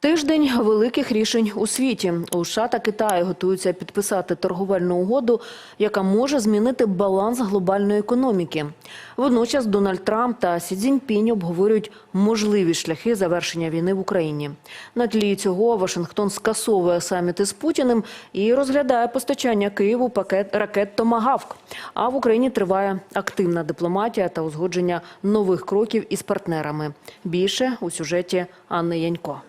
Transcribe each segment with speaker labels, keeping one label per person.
Speaker 1: Тиждень великих рішень у світі. У США та Китаї готуються підписати торговельну угоду, яка може змінити баланс глобальної економіки. Водночас Дональд Трамп та Сі Цзіньпінь обговорюють можливі шляхи завершення війни в Україні. На тлі цього Вашингтон скасовує саміти з Путіним і розглядає постачання Києву пакет ракет Томагавк. А в Україні триває активна дипломатія та узгодження нових кроків із партнерами. Більше у сюжеті Анни Янько.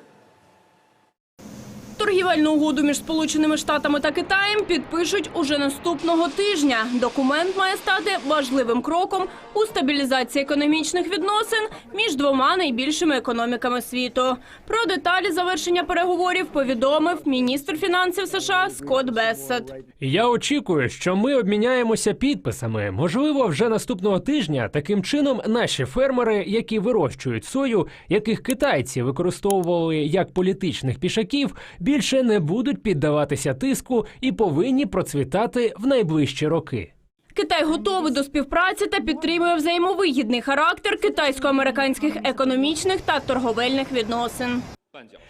Speaker 2: Торгівельну угоду між Сполученими Штатами та Китаєм підпишуть уже наступного тижня. Документ має стати важливим кроком у стабілізації економічних відносин між двома найбільшими економіками світу. Про деталі завершення переговорів повідомив міністр фінансів США Скотт Бессет.
Speaker 3: Я очікую, що ми обміняємося підписами. Можливо, вже наступного тижня таким чином наші фермери, які вирощують сою, яких китайці використовували як політичних пішаків, більше не будуть піддаватися тиску і повинні процвітати в найближчі роки.
Speaker 2: Китай готовий до співпраці та підтримує взаємовигідний характер китайсько-американських економічних та торговельних відносин.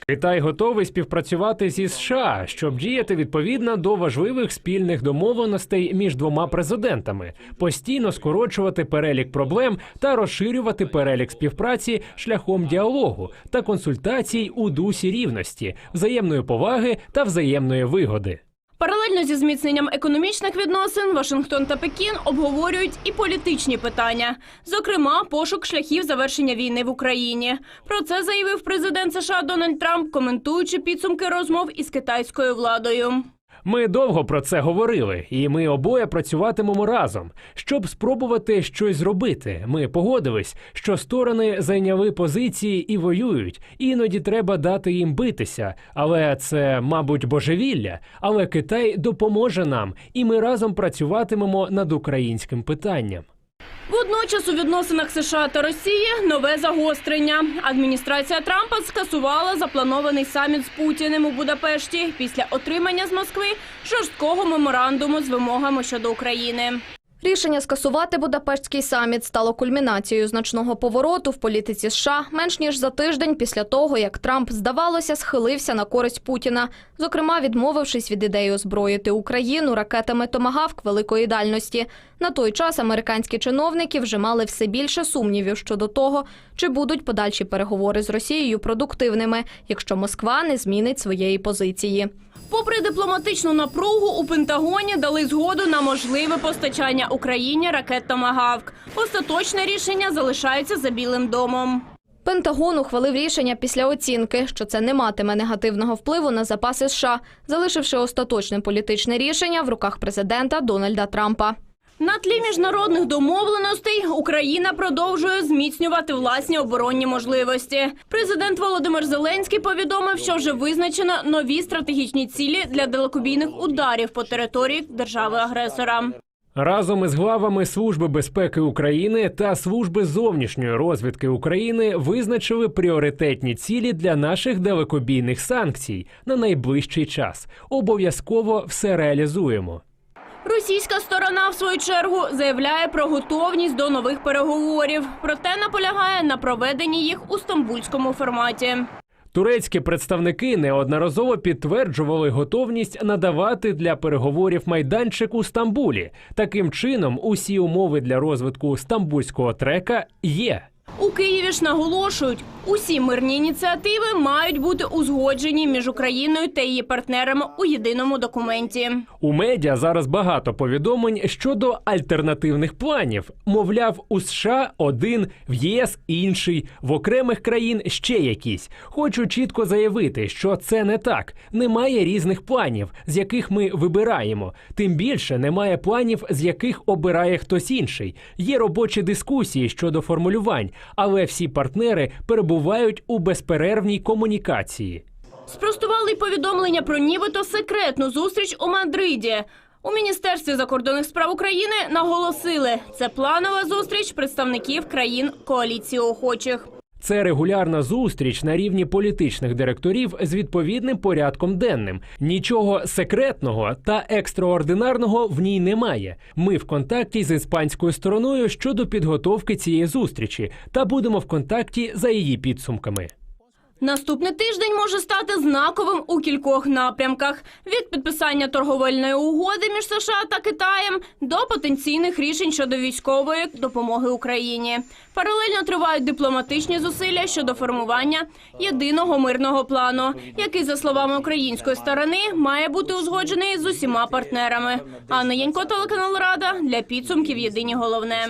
Speaker 3: Китай готовий співпрацювати зі США, щоб діяти відповідно до важливих спільних домовленостей між двома президентами, постійно скорочувати перелік проблем та розширювати перелік співпраці шляхом діалогу та консультацій у дусі рівності, взаємної поваги та взаємної вигоди.
Speaker 2: Паралельно зі зміцненням економічних відносин Вашингтон та Пекін обговорюють і політичні питання, зокрема, пошук шляхів завершення війни в Україні. Про це заявив президент США Дональд Трамп, коментуючи підсумки розмов із китайською владою.
Speaker 3: Ми довго про це говорили, і ми обоє працюватимемо разом, щоб спробувати щось зробити. Ми погодились, що сторони зайняли позиції і воюють. Іноді треба дати їм битися. Але це, мабуть, божевілля. Але Китай допоможе нам, і ми разом працюватимемо над українським питанням.
Speaker 2: Водночас у відносинах США та Росії нове загострення. Адміністрація Трампа скасувала запланований саміт з Путіним у Будапешті після отримання з Москви жорсткого меморандуму з вимогами щодо України.
Speaker 4: Рішення скасувати Будапештський саміт стало кульмінацією значного повороту в політиці США менш ніж за тиждень після того, як Трамп, здавалося, схилився на користь Путіна, зокрема відмовившись від ідеї озброїти Україну ракетами Томагавк великої дальності. На той час американські чиновники вже мали все більше сумнівів щодо того, чи будуть подальші переговори з Росією продуктивними, якщо Москва не змінить своєї позиції.
Speaker 2: Попри дипломатичну напругу, у Пентагоні дали згоду на можливе постачання Україні ракет «Томагавк». Остаточне рішення залишається за Білим домом.
Speaker 4: Пентагон ухвалив рішення після оцінки, що це не матиме негативного впливу на запаси США, залишивши остаточне політичне рішення в руках президента Дональда Трампа.
Speaker 2: На тлі міжнародних домовленостей Україна продовжує зміцнювати власні оборонні можливості. Президент Володимир Зеленський повідомив, що вже визначено нові стратегічні цілі для далекобійних ударів по території держави-агресора.
Speaker 3: Разом із главами Служби безпеки України та Служби зовнішньої розвідки України визначили пріоритетні цілі для наших далекобійних санкцій на найближчий час. Обов'язково все реалізуємо.
Speaker 2: Російська сторона, в свою чергу, заявляє про готовність до нових переговорів, проте наполягає на проведенні їх у стамбульському форматі.
Speaker 3: Турецькі представники неодноразово підтверджували готовність надавати для переговорів майданчик у Стамбулі. Таким чином, усі умови для розвитку стамбульського трека є.
Speaker 2: У Києві ж наголошують, усі мирні ініціативи мають бути узгоджені між Україною та її партнерами у єдиному документі.
Speaker 3: У медіа зараз багато повідомлень щодо альтернативних планів. Мовляв, у США один, в ЄС інший, в окремих країн ще якісь. Хочу чітко заявити, що це не так. Немає різних планів, з яких ми вибираємо. Тим більше немає планів, з яких обирає хтось інший. Є робочі дискусії щодо формулювань, але всі партнери перебувають у безперервній комунікації.
Speaker 2: Спростували повідомлення про нібито секретну зустріч у Мадриді. У міністерстві закордонних справ України наголосили, це планова зустріч представників країн коаліції охочих.
Speaker 3: Це регулярна зустріч на рівні політичних директорів з відповідним порядком денним. Нічого секретного та екстраординарного в ній немає. Ми в контакті з іспанською стороною щодо підготовки цієї зустрічі та будемо в контакті за її підсумками.
Speaker 2: Наступний тиждень може стати знаковим у кількох напрямках: від підписання торговельної угоди між США та Китаєм до потенційних рішень щодо військової допомоги Україні. Паралельно тривають дипломатичні зусилля щодо формування єдиного мирного плану, який, за словами української сторони, має бути узгоджений з усіма партнерами. Анна Янько, телеканал Рада для підсумків. Єдині головне.